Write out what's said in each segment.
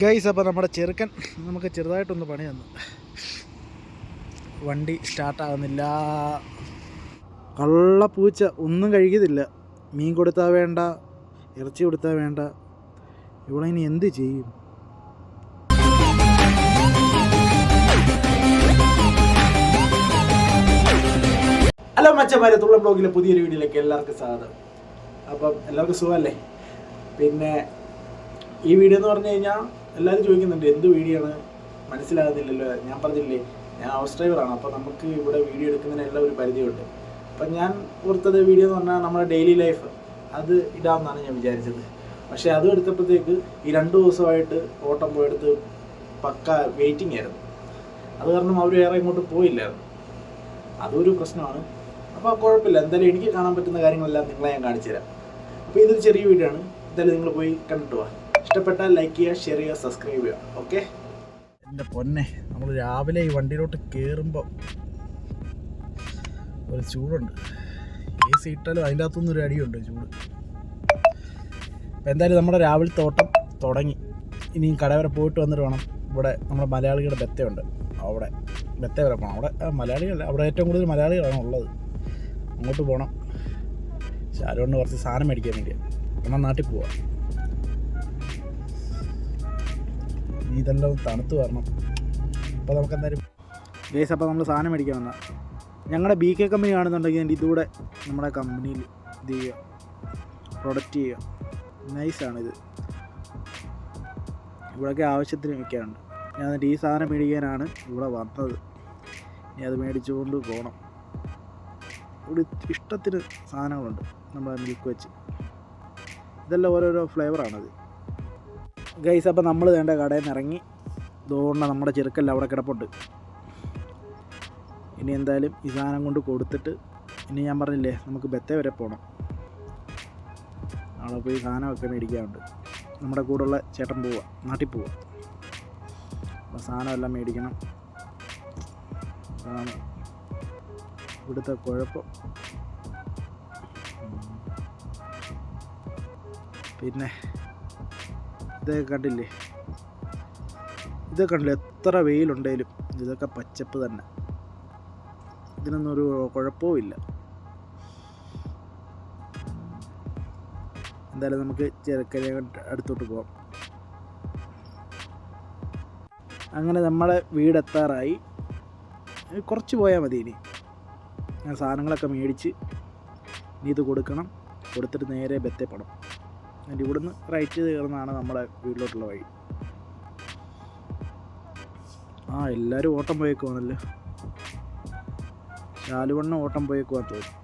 Guys അപ്പോൾ നമ്മുടെ ചെറുക്കൻ നമുക്ക് ചെറുതായിട്ടൊന്ന് പണി തന്നു. വണ്ടി സ്റ്റാർട്ടാകുന്നില്ല കള്ളപ്പൂച്ച ഒന്നും കഴിക്കത്തില്ല. മീൻ കൊടുത്താൽ വേണ്ട ഇറച്ചി കൊടുത്താൽ വേണ്ട. ഇവിടെ ഇനി എന്ത് ചെയ്യും? ഹലോ മച്ചമാരെ തുള്ള ബ്ലോഗിലെ പുതിയൊരു വീഡിയോയിലേക്ക് എല്ലാവർക്കും സ്വാഗതം. അപ്പം എല്ലാവർക്കും സുഖമല്ലേ? പിന്നെ ഈ വീഡിയോ എന്ന് പറഞ്ഞു കഴിഞ്ഞാൽ എല്ലാവരും ചോദിക്കുന്നുണ്ട് എന്ത് വീഡിയോ ആണ്? മനസ്സിലാകുന്നില്ലല്ലോ. ഞാൻ പറഞ്ഞില്ലേ ഞാൻ ഹൗസ് ഡ്രൈവറാണ് അപ്പോൾ നമുക്ക് ഇവിടെ വീഡിയോ എടുക്കുന്നതിനെല്ലാം ഒരു പരിധിയുണ്ട്. അപ്പം ഞാൻ ഓർത്തത് വീഡിയോ എന്ന് പറഞ്ഞാൽ നമ്മുടെ ഡെയിലി ലൈഫ് അത് ഇടാമെന്നാണ് ഞാൻ വിചാരിച്ചത്. പക്ഷേ അതും എടുത്തപ്പോഴത്തേക്ക് ഈ രണ്ട് ദിവസമായിട്ട് ഓട്ടം പോയെടുത്ത് പക്ക വെയിറ്റിംഗ് ആയിരുന്നു. അത് കാരണം അവർ വേറെ ഇങ്ങോട്ട് പോയില്ലായിരുന്നു. അതൊരു പ്രശ്നമാണ്. അപ്പോൾ കുഴപ്പമില്ല എന്തായാലും എനിക്ക് കാണാൻ പറ്റുന്ന കാര്യങ്ങളെല്ലാം നിങ്ങളെ ഞാൻ കാണിച്ചു തരാം അപ്പോൾ ഇതൊരു ചെറിയ വീഡിയോ ആണ്. എന്തായാലും നിങ്ങൾ പോയി കണ്ടിട്ട് പോവാ ഇഷ്ടപ്പെട്ടാൽ ലൈക്ക് ചെയ്യുക ഷെയർ ചെയ്യുക സബ്സ്ക്രൈബ് ചെയ്യുക. ഓക്കെ എന്റെ പൊന്നെ നമ്മൾ രാവിലെ ഈ വണ്ടിയിലോട്ട് കയറുമ്പോൾ ഒരു ചൂടുണ്ട്. ഈ സി അതിന്റെ അകത്തുനിന്ന് ഒരു അടിയുണ്ട് ചൂട്. എന്തായാലും നമ്മുടെ രാവിലെ തോട്ടം തുടങ്ങി. ഇനി കട വരെ പോയിട്ട് വന്നിട്ട് വേണം. ഇവിടെ നമ്മുടെ മലയാളികളുടെ ബെത്തയുണ്ട് അവിടെ ബെത്ത വരെ പോകണം അവിടെ മലയാളികളല്ല. അവിടെ ഏറ്റവും കൂടുതൽ മലയാളികളാണ് ഉള്ളത്. അങ്ങോട്ട് പോകണം ശാലുകൊണ്ട് കുറച്ച് സാധനം മേടിക്കാൻ വേണ്ടിയാണ് എന്നാൽ നാട്ടിൽ പോവാം. ഇതെല്ലാം തണുത്ത് വരണം. അപ്പോൾ നമുക്ക് എന്തായാലും ഗേസ് അപ്പോൾ നമ്മൾ സാധനം മേടിക്കാൻ വന്ന. ഞങ്ങളുടെ ബി കെ കമ്പനി ആണെന്നുണ്ടെങ്കിൽ എന്റെ ഇതുകൂടെ നമ്മുടെ കമ്പനിയിൽ ഇത് ചെയ്യുക പ്രൊഡക്റ്റ് ചെയ്യുക നൈസാണിത് ഇവിടെയൊക്കെ ആവശ്യത്തിന് വെക്കാറുണ്ട് ഞാൻ എന്നിട്ട് ഈ സാധനം മേടിക്കാനാണ് ഇവിടെ വന്നത്. ഇനി അത് മേടിച്ചുകൊണ്ട് പോകണം ഇവിടെ ഇഷ്ടത്തിന് സാധനങ്ങളുണ്ട്. നമ്മുടെ മിൽക്ക് വെച്ച്. ഇതെല്ലാം ഓരോരോ ഫ്ലേവറാണത് ഗൈസ് അപ്പോൾ നമ്മൾ വേണ്ട കടയിൽ നിന്ന് ഇറങ്ങി. ഇതുകൊണ്ട് നമ്മുടെ ചെറുക്കല്ല അവിടെ കിടപ്പുണ്ട്. ഇനി എന്തായാലും ഈ സാധനം കൊണ്ട് കൊടുത്തിട്ട് ഇനി ഞാൻ പറഞ്ഞില്ലേ നമുക്ക് ബെത്ത വരെ പോകണം നാളെ പോയി സാധനമൊക്കെ മേടിക്കാറുണ്ട് നമ്മുടെ കൂടെയുള്ള ചേട്ടൻ പോവുക നാട്ടിൽ പോവുക അപ്പോൾ സാധനമെല്ലാം മേടിക്കണം. അതാണ് ഇവിടുത്തെ കുഴപ്പം. പിന്നെ ഇതൊക്കെ കണ്ടില്ലേ? ഇതൊക്കെ കണ്ടില്ലേ? എത്ര വെയിലുണ്ടെങ്കിലും. ഇതൊക്കെ പച്ചപ്പ് തന്നെ. ഇതിനൊന്നും ഒരു കുഴപ്പവും ഇല്ല. എന്തായാലും നമുക്ക് ചെറുക്കനെ അടുത്തോട്ട് പോകാം അങ്ങനെ നമ്മളെ വീടെത്താറായി. കുറച്ച് പോയാൽ മതി ഇനി. ഞാൻ സാധനങ്ങളൊക്കെ മേടിച്ച് ഇനി ഇത് കൊടുക്കണം. കൊടുത്തിട്ട് നേരെ ബെത്തേപ്പണം എന്നിട്ട് ഇവിടുന്ന് റൈറ്റ് കയറുന്നതാണ് നമ്മുടെ വീട്ടിലോട്ടുള്ള വഴി. ആ എല്ലാവരും ഓട്ടം പോയേക്കുവാണല്ലോ? ശാലുവണ്ണ ഓട്ടം പോയേക്കുവാൻ തോന്നുന്നു.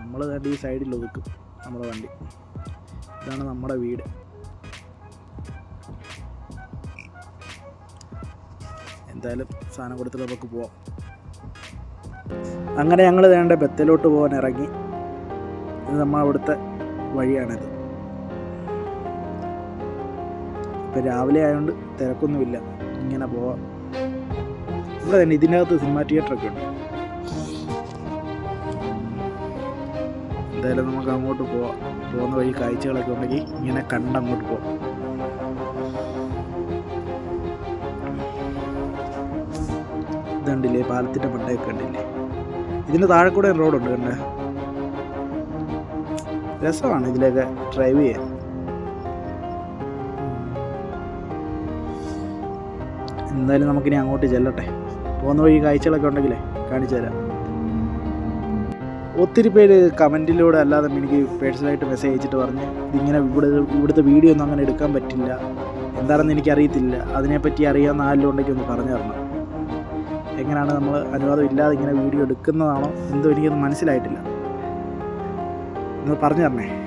നമ്മൾ തന്നെ ഈ സൈഡിൽ ഒതുക്കും നമ്മുടെ വണ്ടി. ഇതാണ് നമ്മുടെ വീട്. എന്തായാലും സാധനം കൊടുത്തിട്ട് നമുക്ക് പോവാം. അങ്ങനെ ഞങ്ങൾ വേണ്ട ബെത്തലോട്ട് പോകാൻ ഇറങ്ങി. ഇത് നമ്മൾ അവിടുത്തെ വഴിയാണിത്. ഇപ്പം രാവിലെ ആയതുകൊണ്ട് തിരക്കൊന്നുമില്ല. ഇങ്ങനെ പോവാം. ഇവിടെ തന്നെ ഇതിനകത്ത് സിനിമ തിയേറ്ററൊക്കെ ഉണ്ട്. എന്തായാലും നമുക്ക് അങ്ങോട്ട് പോവാം. പോകുന്ന വഴി കാഴ്ചകളൊക്കെ ഉണ്ടെങ്കിൽ ഇങ്ങനെ കണ്ട് അങ്ങോട്ട് പോവാം. ഇതുണ്ടില്ലേ പാലത്തിന്റെ മണ്ടയൊക്കെ ഉണ്ടില്ലേ? ഇതിന്റെ താഴെ റോഡുണ്ട് കണ്ട? രസമാണ് ഇതിലൊക്കെ ഡ്രൈവ് ചെയ്യാൻ. എന്തായാലും നമുക്കിനി അങ്ങോട്ട് ചെല്ലട്ടെ. പോകുന്ന വഴി കാഴ്ചകളൊക്കെ ഉണ്ടെങ്കിലേ കാണിച്ചു തരാം. ഒത്തിരി പേര് കമന്റിലൂടെ അല്ലാതെ എനിക്ക് പേഴ്സണലായിട്ട് മെസ്സേജ് അയച്ചിട്ട് പറഞ്ഞ്. ഇതിങ്ങനെ ഇവിടെ ഇവിടുത്തെ വീഡിയോ ഒന്നും അങ്ങനെ എടുക്കാൻ പറ്റില്ല. എന്താണെന്ന് എനിക്കറിയത്തില്ല. അതിനെപ്പറ്റി അറിയാവുന്ന ആരെല്ലാം ഉണ്ടെങ്കിൽ ഒന്ന് പറഞ്ഞു തരണം. എങ്ങനെയാണ് നമ്മൾ അനുവാദം ഇല്ലാതെ ഇങ്ങനെ വീഡിയോ എടുക്കുന്നതാണോ? എന്തോ എനിക്കൊന്നും മനസ്സിലായിട്ടില്ല. ഒന്ന് പറഞ്ഞു തരണേ.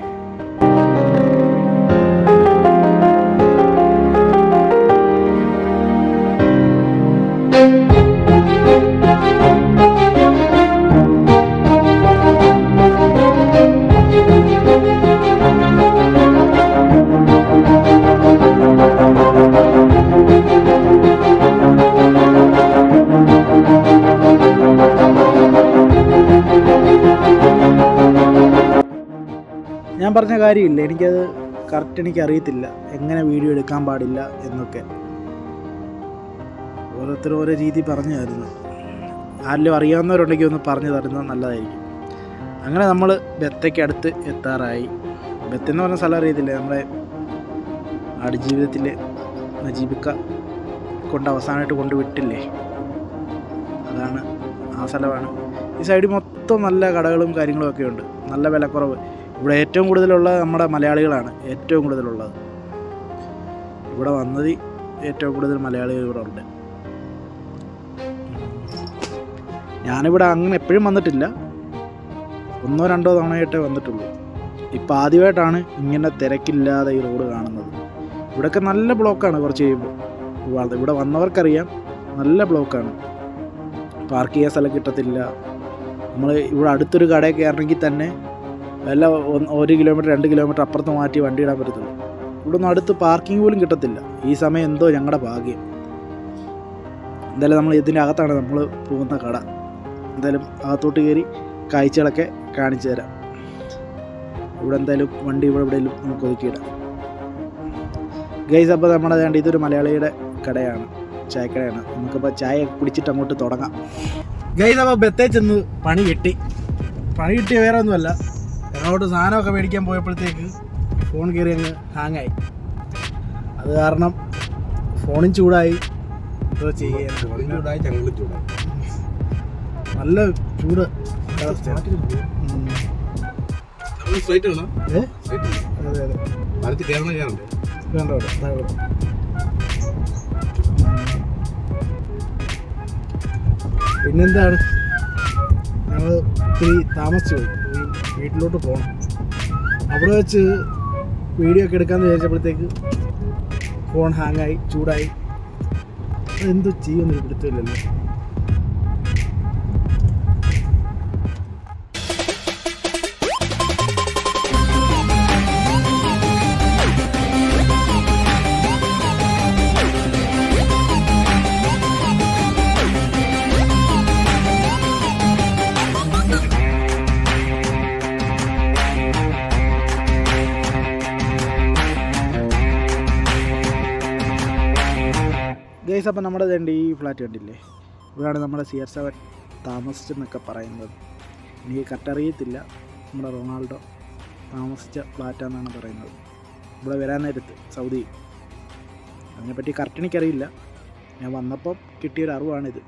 ഞാൻ പറഞ്ഞ കാര്യമില്ല. എനിക്കത് കറക്റ്റ് എനിക്ക് അറിയത്തില്ല എങ്ങനെ വീഡിയോ എടുക്കാൻ പാടില്ല എന്നൊക്കെ. ഓരോരുത്തർ ഓരോ രീതി പറഞ്ഞു തരുന്നു ആരെങ്കിലും അറിയാവുന്നവരുണ്ടെങ്കിൽ ഒന്ന് പറഞ്ഞു തരുന്നത് നല്ലതായിരിക്കും. അങ്ങനെ നമ്മൾ ബത്തയ്ക്ക് അടുത്ത് എത്താറായി. ബത്തെന്ന് പറഞ്ഞ സ്ഥലം അറിയത്തില്ല. നമ്മുടെ ആടുജീവിതത്തിൽ നജീബിക്ക കൊണ്ട് അവസാനമായിട്ട് കൊണ്ടുവിട്ടില്ലേ അതാണ് ആ സ്ഥലമാണ്. ഈ സൈഡിൽ മൊത്തം നല്ല കടകളും കാര്യങ്ങളും ഒക്കെ ഉണ്ട്. നല്ല വിലക്കുറവ്. ഇവിടെ ഏറ്റവും കൂടുതലുള്ളത് നമ്മുടെ മലയാളികളാണ് ഏറ്റവും കൂടുതലുള്ളത്. ഇവിടെ വന്നത് ഏറ്റവും കൂടുതൽ മലയാളികൾ ഇവിടെ ഉണ്ട്. ഞാനിവിടെ അങ്ങനെ എപ്പോഴും വന്നിട്ടില്ല. ഒന്നോ രണ്ടോ തവണയായിട്ടേ വന്നിട്ടുള്ളൂ. ഇപ്പം ആദ്യമായിട്ടാണ് ഇങ്ങനെ തിരക്കില്ലാതെ ഈ റോഡ് കാണുന്നത്. ഇവിടെയൊക്കെ നല്ല ബ്ലോക്കാണ് കുറച്ച് കഴിയുമ്പോൾ ഇവിടെ വന്നവർക്കറിയാം നല്ല ബ്ലോക്കാണ്. പാർക്ക് ചെയ്യാൻ സ്ഥലം കിട്ടത്തില്ല. നമ്മൾ ഇവിടെ അടുത്തൊരു കടയിൽ കയറണമെങ്കിൽ തന്നെ ഒന്ന് ഒരു കിലോമീറ്റർ രണ്ട് കിലോമീറ്റർ അപ്പുറത്ത് മാറ്റി വണ്ടി ഇടാൻ പറ്റത്തുള്ളൂ. ഇവിടെ ഒന്നും അടുത്ത് പാർക്കിംഗ് പോലും കിട്ടത്തില്ല. ഈ സമയം എന്തോ ഞങ്ങളുടെ ഭാഗ്യം. എന്തായാലും നമ്മൾ ഇതിന്റെ അകത്താണ് നമ്മൾ പോകുന്ന കട. എന്തായാലും അകത്തോട്ട് കയറി കാഴ്ചകളൊക്കെ കാണിച്ചു തരാം. ഇവിടെ എന്തായാലും വണ്ടി ഇവിടെ എവിടെയെങ്കിലും നമുക്ക് ഒതുക്കിയിടാം. ഗൈസ് അപ്പോൾ നമ്മുടെ വേണ്ട ഇതൊരു മലയാളിയുടെ കടയാണ് ചായക്കടയാണ്. നമുക്കിപ്പോൾ ചായ കുടിച്ചിട്ട് അങ്ങോട്ട് തുടങ്ങാം. ഗൈസ് അപ്പോൾ ബത്തേ ചെന്ന് പണി കിട്ടി. പണി കിട്ടിയ വേറെ ഒന്നുമല്ല. അങ്ങോട്ട് സാധനമൊക്കെ മേടിക്കാൻ പോയപ്പോഴത്തേക്ക് ഫോൺ കയറി അങ്ങ് ഹാങ്ങായി അത് കാരണം ഫോണും ചൂടായി. എന്തോ ചെയ്യാൻ ചൂടായി ഞങ്ങളും ചൂടായി. നല്ല ചൂട്. പിന്നെന്താണ്? ഞങ്ങൾ ഒത്തിരി താമസിച്ചു പോയി. വീട്ടിലോട്ട് പോകണം അവിടെ വെച്ച് വീഡിയോ ഒക്കെ എടുക്കാമെന്ന് വിചാരിച്ചപ്പോഴത്തേക്ക് ഫോൺ ഹാങ്ങായി ചൂടായി. അതെന്തോ ചെയ്യുമെന്ന് പിടുത്തമില്ലല്ലോ. ഗൈസ് അപ്പം നമ്മുടെ രണ്ട് ഈ ഫ്ലാറ്റ് കണ്ടില്ലേ? ഇവിടെയാണ് നമ്മുടെ സി ആർ സെവൻ താമസിച്ചെന്നൊക്കെ പറയുന്നത്. എനിക്ക് കറക്റ്റ് അറിയത്തില്ല. നമ്മുടെ റൊണാൾഡോ താമസിച്ച ഫ്ലാറ്റാണെന്നാണ് പറയുന്നത്. ഇവിടെ വരാൻ നേരത്ത് സൗദി. അതിനെപ്പറ്റി കറക്റ്റ് എനിക്കറിയില്ല. ഞാൻ വന്നപ്പം കിട്ടിയൊരു അറിവാണിത്.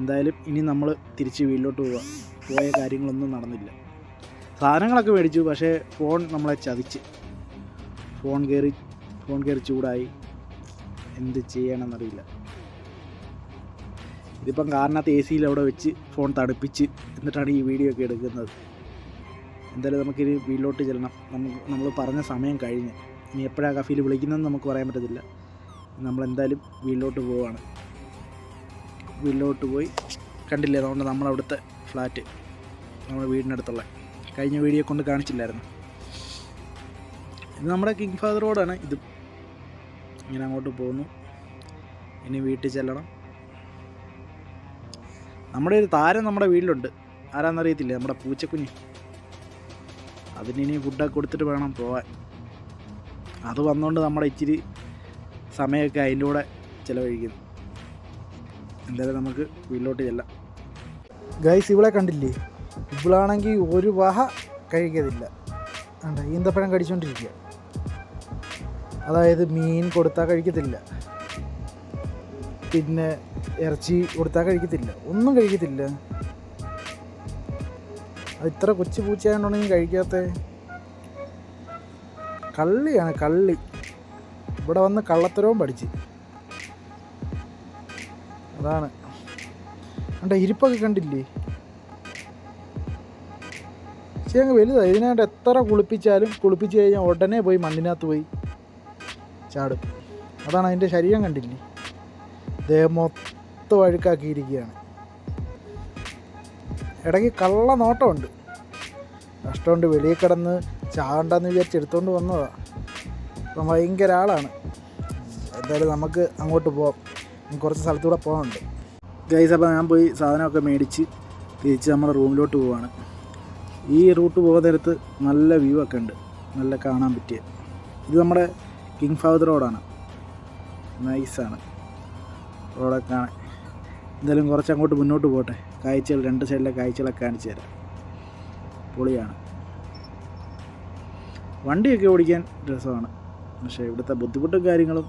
എന്തായാലും ഇനി നമ്മൾ തിരിച്ച് വീട്ടിലോട്ട് പോവുക പോയ കാര്യങ്ങളൊന്നും നടന്നില്ല. സാധനങ്ങളൊക്കെ മേടിച്ചു പക്ഷേ ഫോൺ നമ്മളെ ചതിച്ച്. ഫോൺ കയറി ഫോൺ കയറി ചൂടായി. എന്ത് ചെയ്യണമെന്നറിയില്ല. ഇതിപ്പം കാറിനകത്ത് എ സിയിൽ അവിടെ വെച്ച് ഫോൺ തണുപ്പിച്ച് എന്നിട്ടാണ് ഈ വീഡിയോ ഒക്കെ എടുക്കുന്നത്. എന്തായാലും നമുക്കിനി വീട്ടിലോട്ട് ചെല്ലണം. നമുക്ക് നമ്മൾ പറഞ്ഞ സമയം കഴിഞ്ഞ്. ഇനി എപ്പോഴാണ് കഫീൽ വിളിക്കുന്നതെന്ന് നമുക്ക് പറയാൻ പറ്റത്തില്ല. നമ്മളെന്തായാലും വീട്ടിലോട്ട് പോവാണ്. വീട്ടിലോട്ട് പോയി കണ്ടില്ലേ അതുകൊണ്ട് നമ്മളവിടുത്തെ ഫ്ലാറ്റ് നമ്മുടെ വീടിനടുത്തുള്ള. കഴിഞ്ഞ വീഡിയോ കൊണ്ട് കാണിച്ചില്ലായിരുന്നു. ഇത് നമ്മുടെ കിങ് ഫാദർ റോഡാണ്. ഇത് ഇങ്ങനെ അങ്ങോട്ട് പോകുന്നു. ഇനി വീട്ടിൽ ചെല്ലണം. നമ്മുടെ ഒരു താരം നമ്മുടെ വീട്ടിലുണ്ട്. ആരാന്നറിയത്തില്ല? നമ്മുടെ പൂച്ചക്കുഞ്ഞ്. അതിന് ഇനി ഫുഡൊക്കെ കൊടുത്തിട്ട് വേണം പോവാൻ. അത് വന്നുകൊണ്ട് നമ്മുടെ ഇച്ചിരി സമയമൊക്കെ അതിന്റെ കൂടെ ചിലവഴിക്കുന്നു. എന്തായാലും നമുക്ക് വീട്ടിലോട്ട് ചെല്ലാം. ഗൈസ് ഇവളെ കണ്ടില്ലേ? ഇവളാണെങ്കിൽ ഒരു വഹ കഴിക്കത്തില്ല. കണ്ട? ഈന്തപ്പഴം കടിച്ചുകൊണ്ടിരിക്കുക അതായത് മീൻ കൊടുത്താൽ കഴിക്കത്തില്ല. പിന്നെ ഇറച്ചി കൊടുത്താൽ കഴിക്കത്തില്ല. ഒന്നും കഴിക്കത്തില്ല. അത് ഇത്ര കൊച്ചു പൂച്ചയായതുകൊണ്ടെങ്കിൽ കഴിക്കാത്ത. കള്ളിയാണ് കള്ളി. ഇവിടെ വന്ന് കള്ളത്തരവും പഠിച്ച്. അതാണ്. കണ്ട ഇരിപ്പൊക്കെ കണ്ടില്ലേ? അങ്ങ് വലുതാണ് ഇതിനായിട്ട് എത്ര കുളിപ്പിച്ചാലും കുളിപ്പിച്ച് കഴിഞ്ഞാൽ ഉടനെ പോയി മണ്ണിനകത്ത് പോയി. ചാടും. അതാണ് അതിന്റെ ശരീരം കണ്ടില്ലേ? ദേഹം മൊത്തം അഴുക്കാക്കിയിരിക്കുകയാണ്. ഇടയ്ക്ക് കള്ള നോട്ടമുണ്ട്. കഷ്ടമുണ്ട് വെളിയിൽ കിടന്ന് ചാടണ്ടെന്ന് വിചാരിച്ച് എടുത്തുകൊണ്ട് വന്നതാണ് അപ്പം ഭയങ്കര ആളാണ്. എന്തായാലും നമുക്ക് അങ്ങോട്ട് പോവാം. കുറച്ച് സ്ഥലത്തൂടെ പോകാനുണ്ട് ഗൈസ് അപ്പോൾ ഞാൻ പോയി സാധനമൊക്കെ മേടിച്ച് തിരിച്ച് നമ്മുടെ റൂമിലോട്ട് പോവാണ്. ഈ റൂട്ട് പോകുന്ന നേരത്ത് നല്ല വ്യൂ ഒക്കെ ഉണ്ട്. നല്ല കാണാൻ പറ്റിയ. ഇത് നമ്മുടെ കിങ് ഫാദർ റോഡാണ്. നൈസാണ്. റോഡൊക്കെ കാണാൻ എന്തായാലും കുറച്ച് അങ്ങോട്ട് മുന്നോട്ട് പോട്ടെ. കാഴ്ചകൾ രണ്ട് സൈഡിലെ കാഴ്ചകളൊക്കെ കാണിച്ചു തരാം. പൊളിയാണ്. വണ്ടിയൊക്കെ ഓടിക്കാൻ രസമാണ്. പക്ഷേ ഇവിടുത്തെ ബുദ്ധിമുട്ടും കാര്യങ്ങളും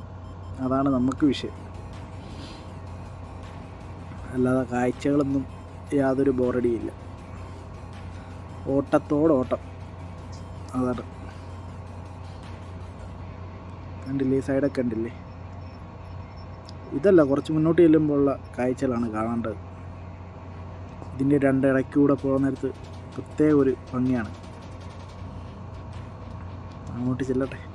അതാണ് നമുക്ക് വിഷയം. അല്ലാതെ കാഴ്ചകളൊന്നും യാതൊരു ബോറടിയില്ല. ഓട്ടത്തോടോട്ടം. അതാണ്. കണ്ടില്ലേ? സൈഡൊക്കെ കണ്ടില്ലേ? ഇതല്ല കുറച്ച് മുന്നോട്ട് ചെല്ലുമ്പോഴുള്ള കാഴ്ചകളാണ് കാണേണ്ടത്. ഇതിന്റെ രണ്ട് ഇടയ്ക്കൂടെ പോകുന്ന നേരത്ത് പ്രത്യേക ഒരു ഭംഗിയാണ്. അങ്ങോട്ട് ചെല്ലട്ടെ.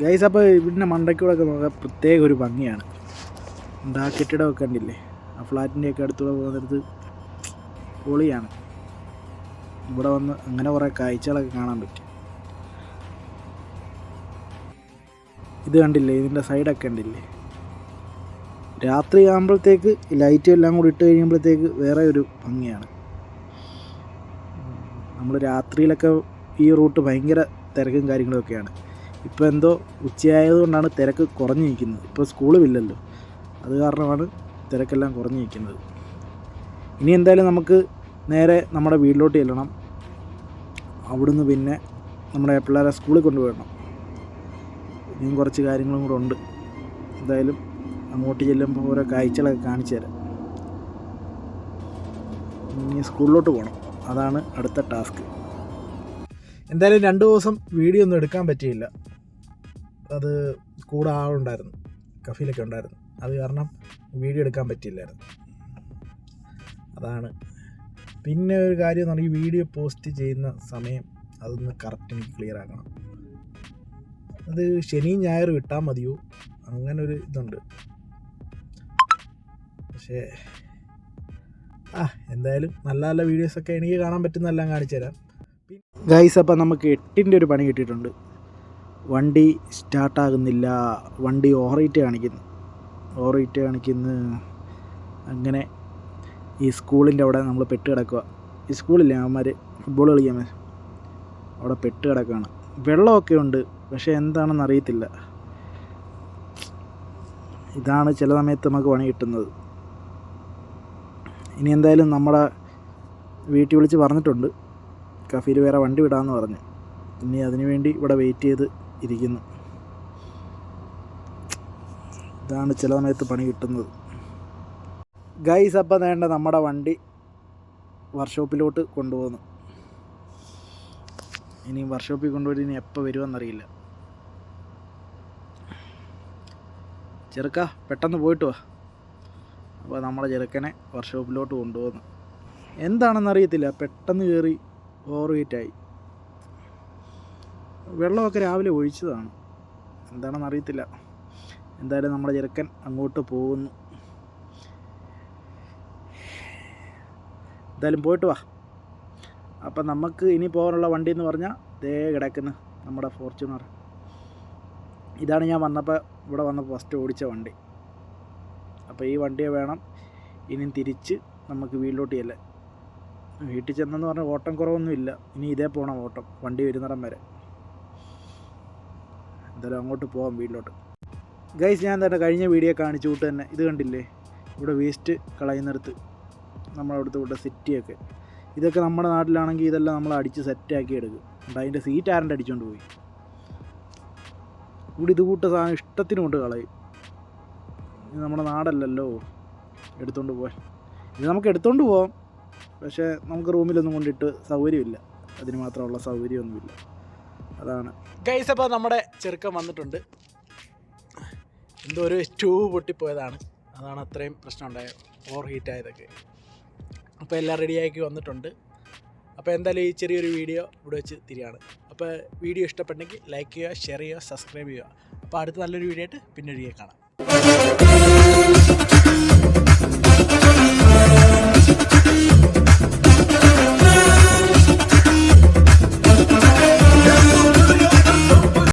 ഗൈസ് അപ്പോൾ ഇവിടുന്ന് മണ്ടയ്ക്കൂടെയൊക്കെ നോക്കാൻ പ്രത്യേക ഒരു ഭംഗിയാണ്. എന്താ കെട്ടിടമൊക്കെ കണ്ടില്ലേ? ആ ഫ്ലാറ്റിന്റെയൊക്കെ അടുത്തൂടെ പോകുന്നിടത്ത് പൊളിയാണ്. ഇവിടെ വന്ന് അങ്ങനെ കുറേ കാഴ്ചകളൊക്കെ കാണാൻ പറ്റും. ഇത് കണ്ടില്ലേ? ഇതിന്റെ സൈഡൊക്കെ കണ്ടില്ലേ? രാത്രി ആകുമ്പോഴത്തേക്ക് ലൈറ്റ് എല്ലാം കൂടി ഇട്ട് കഴിയുമ്പോഴത്തേക്ക് വേറെ ഒരു ഭംഗിയാണ്. നമ്മൾ രാത്രിയിലൊക്കെ ഈ റൂട്ട് ഭയങ്കര തിരക്കും കാര്യങ്ങളൊക്കെയാണ്. ഇപ്പോൾ എന്തോ ഉച്ചയായതുകൊണ്ടാണ് തിരക്ക് കുറഞ്ഞു നിൽക്കുന്നത്. ഇപ്പോൾ സ്കൂളുമില്ലല്ലോ അത് കാരണമാണ് തിരക്കെല്ലാം കുറഞ്ഞു നിൽക്കുന്നത്. ഇനി എന്തായാലും നമുക്ക് നേരെ നമ്മുടെ വീട്ടിലോട്ട് ചെല്ലണം. അവിടുന്ന് പിന്നെ നമ്മുടെ പിള്ളേരെ സ്കൂളിൽ കൊണ്ടുപോകണം. ഇനിയും കുറച്ച് കാര്യങ്ങളും കൂടെ ഉണ്ട്. എന്തായാലും അങ്ങോട്ട് ചെല്ലുമ്പോൾ ഓരോ കാഴ്ചകളൊക്കെ കാണിച്ചു തരാം. ഇനി സ്കൂളിലോട്ട് പോകണം. അതാണ് അടുത്ത ടാസ്ക് എന്തായാലും രണ്ട് ദിവസം വീഡിയോ ഒന്നും എടുക്കാൻ പറ്റിയില്ല. അത് കൂടെ ആളുണ്ടായിരുന്നു. കഫീലൊക്കെ ഉണ്ടായിരുന്നു. അത് കാരണം വീഡിയോ എടുക്കാൻ പറ്റിയില്ലായിരുന്നു. അതാണ്. പിന്നെ ഒരു കാര്യം എന്ന് പറഞ്ഞാൽ വീഡിയോ പോസ്റ്റ് ചെയ്യുന്ന സമയം അതൊന്ന് കറക്റ്റ് എനിക്ക് ക്ലിയർ ആക്കണം. അത് ശനിയും ഞായറും ഇട്ടാൽ മതിയോ? അങ്ങനെ ഒരു ഇതുണ്ട്. പക്ഷേ ആ എന്തായാലും നല്ല നല്ല വീഡിയോസൊക്കെ എനിക്ക് കാണാൻ പറ്റുന്നതെല്ലാം കാണിച്ചു തരാം ഗൈസ് അപ്പം നമുക്ക് എട്ടിന്റെ ഒരു പണി കിട്ടിയിട്ടുണ്ട്. വണ്ടി സ്റ്റാർട്ടാകുന്നില്ല. വണ്ടി ഓറീറ്റ് കാണിക്കുന്നു. ഓറീറ്റ് കാണിക്കുന്നു. അങ്ങനെ ഈ സ്കൂളിന്റെ അവിടെ നമ്മൾ പെട്ട് കിടക്കുക ഈ സ്കൂളില്ലേ അവന്മാർ ഫുട്ബോൾ കളിക്കാൻ അവിടെ പെട്ട് കിടക്കുകയാണ് വെള്ളമൊക്കെ ഉണ്ട് പക്ഷേ എന്താണെന്ന് അറിയത്തില്ല. ഇതാണ് ചില സമയത്ത് നമുക്ക് പണി കിട്ടുന്നത്. ഇനി എന്തായാലും നമ്മുടെ വീട്ടിൽ വിളിച്ച് പറഞ്ഞിട്ടുണ്ട്. കഫീൽ വേറെ വണ്ടി വിടാമെന്ന് പറഞ്ഞു. ഇനി അതിനു വേണ്ടി ഇവിടെ വെയിറ്റ് ചെയ്ത് ഇരിക്കുന്നു. ഇതാണ് ചില സമയത്ത് പണി കിട്ടുന്നത്. ഗൈസ് അപ്പം നേണ്ട നമ്മുടെ വണ്ടി വർക്ക്ഷോപ്പിലോട്ട് കൊണ്ടുപോകുന്നു. ഇനി വർക്ക്ഷോപ്പിൽ കൊണ്ടുപോയി ഇനി എപ്പോൾ വരുമെന്നറിയില്ല. ചെറുക്ക പെട്ടെന്ന് പോയിട്ട് വാ. അപ്പോൾ നമ്മളെ ചെറുക്കനെ വർക്ക്ഷോപ്പിലോട്ട് കൊണ്ടുപോകുന്നു. എന്താണെന്നറിയത്തില്ല പെട്ടെന്ന് കയറി ഓവർ ഹീറ്റായി വെള്ളമൊക്കെ രാവിലെ ഒഴിച്ചതാണ്. എന്താണെന്ന് അറിയത്തില്ല. എന്തായാലും നമ്മുടെ ചെറുക്കൻ അങ്ങോട്ട് പോകുന്നു. എന്തായാലും പോയിട്ട് വാ. അപ്പം നമുക്ക് ഇനി പോകാനുള്ള വണ്ടി എന്ന് പറഞ്ഞാൽ ദേ കിടക്കുന്ന നമ്മുടെ ഫോർച്യൂണർ. ഇതാണ് ഞാൻ വന്നപ്പോൾ ഇവിടെ വന്നപ്പോൾ ഫസ്റ്റ് ഓടിച്ച വണ്ടി. അപ്പോൾ ഈ വണ്ടിയെ വേണം ഇനി തിരിച്ച് നമുക്ക് വീട്ടിലോട്ട് ചെല്ലാൻ. വീട്ടിൽ ചെന്നെന്ന് പറഞ്ഞാൽ ഓട്ടം കുറവൊന്നുമില്ല. ഇനി ഇതേ പോകണം ഓട്ടം. വണ്ടി വരുന്നിടം വരെ. എന്തായാലും അങ്ങോട്ട് പോകാം വീട്ടിലോട്ട്. ഗൈസ് ഞാൻ തന്നെ കഴിഞ്ഞ വീഡിയോ കാണിച്ചു കൂട്ട് തന്നെ. ഇത് കണ്ടില്ലേ? ഇവിടെ വേസ്റ്റ് കളയുന്നിടത്ത് നമ്മളവിടുത്തെ ഇവിടെ സിറ്റിയൊക്കെ ഇതൊക്കെ നമ്മുടെ നാട്ടിലാണെങ്കിൽ ഇതെല്ലാം നമ്മൾ അടിച്ച് സെറ്റാക്കി എടുക്കും. എന്നിട്ട് അതിന്റെ സീറ്റ് ആരന്റെ അടിച്ചുകൊണ്ട് പോയി? ഇവിടെ ഇത് കൂട്ട സാധനം ഇഷ്ടത്തിന് കൊണ്ട് കളയും. ഇത് നമ്മുടെ നാടല്ലല്ലോ. എടുത്തുകൊണ്ട് പോകാൻ ഇത് നമുക്ക് എടുത്തുകൊണ്ട് പോവാം. പക്ഷേ നമുക്ക് റൂമിലൊന്നും കൊണ്ടിട്ട് സൗകര്യമില്ല. അതിന് മാത്രമുള്ള സൗകര്യമൊന്നുമില്ല. അതാണ്. ഗൈസ് അപ്പോൾ നമ്മുടെ ചെറുക്കൻ വന്നിട്ടുണ്ട്. എന്തോ ഒരു ട്യൂബ് പൊട്ടിപ്പോയതാണ്. അതാണ് അത്രയും പ്രശ്നം ഉണ്ടായത്. ഓവർ ഹീറ്റ് ആയതൊക്കെ. അപ്പോൾ എല്ലാം റെഡിയാക്കി വന്നിട്ടുണ്ട്. അപ്പോൾ എന്തായാലും ഈ ചെറിയൊരു വീഡിയോ ഇവിടെ വെച്ച് തിരിയാണ്. അപ്പോൾ വീഡിയോ ഇഷ്ടപ്പെട്ടെങ്കിൽ ലൈക്ക് ചെയ്യുക ഷെയർ ചെയ്യുക സബ്സ്ക്രൈബ് ചെയ്യുക. അപ്പോൾ അടുത്ത നല്ലൊരു വീഡിയോ ആയിട്ട് പിന്നെ ഒരു കാണാം.